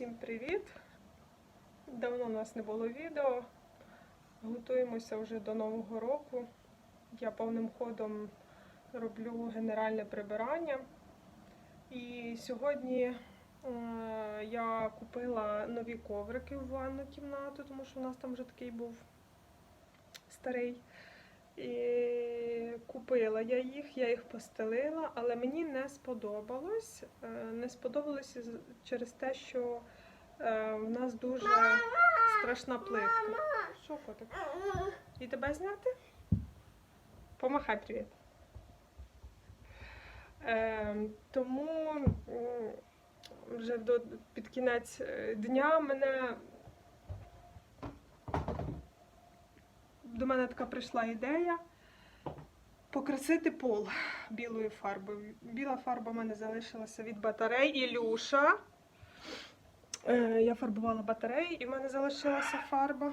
Всім привіт! Давно у нас не було відео. Готуємося вже до Нового року. Я повним ходом роблю генеральне прибирання. І сьогодні е, я купила нові коврики в ванну кімнату, тому що у нас там вже такий був старий. І купила я їх, я їх постелила, але мені не сподобалось. Е, Не сподобалось через те, що е, в нас дуже страшна плитка. Що котик? І тебе зняти? Помахай привіт. Е, тому вже під кінець дня мене до мене така прийшла ідея покрасити пол білою фарбою. Біла фарба в мене залишилася від батарей Ілюша. Е, я фарбувала батареї і в мене залишилася фарба.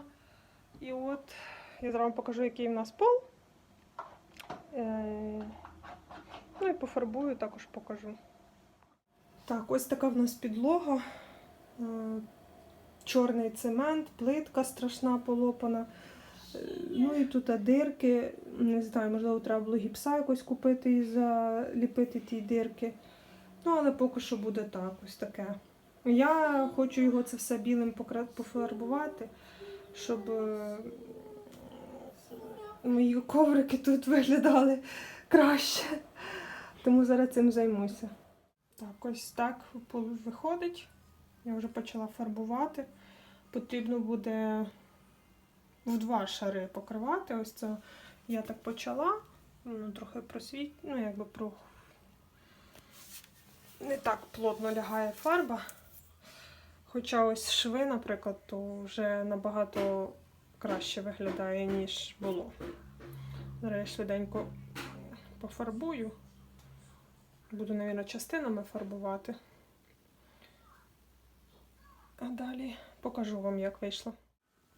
І от я зараз вам покажу, який в нас пол. Е, ну і пофарбую, також покажу. Так, ось така в нас підлога. Е, чорний цемент, плитка страшна полопана. Ну і тут дирки. Не знаю, можливо, треба було гіпса якось купити і заліпити ті дирки. Ну, але поки що буде так, ось таке. Я хочу його це все білим пофарбувати, щоб е, мої коврики тут виглядали краще. Тому зараз цим займуся. Так, ось так виходить. Я вже почала фарбувати. Потрібно буде в два шари покривати. Ось це я так почала. Ну, трохи просвіт, ну, якби про. Не так плотно лягає фарба. Хоча ось шви, наприклад, то вже набагато краще виглядає, ніж було. Зараз я швиденько пофарбую. Буду, мабуть, частинами фарбувати. А далі покажу вам, як вийшло.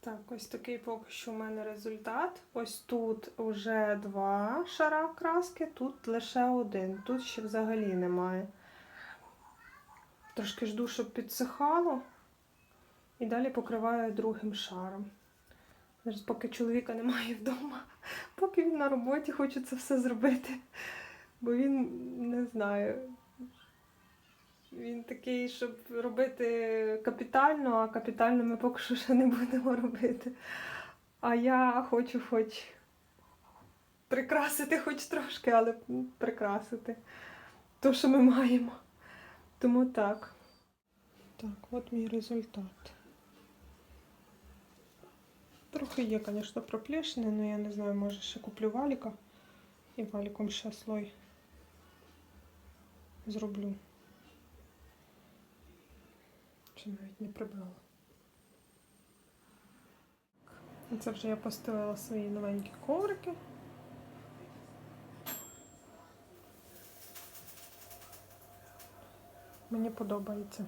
Так, ось такий поки що у мене результат. Ось тут вже два шара краски, тут лише один. Тут ще взагалі немає. Трошки жду, щоб підсихало. І далі покриваю другим шаром. Зараз поки чоловіка немає вдома, поки він на роботі, хочу це все зробити. Бо він не знаю. Він такий, щоб робити капітально, а капітально ми поки що ще не будемо робити. А я хочу хоч прикрасити хоч трошки, але прикрасити то, що ми маємо. Тому так. Так, от мій результат. Трохи є, звісно, проплешини, але я не знаю, може ще куплю валіка і валіком ще слой зроблю. Чи навіть не прибрала. Це вже я постелила свої новенькі коврики. Мені подобається.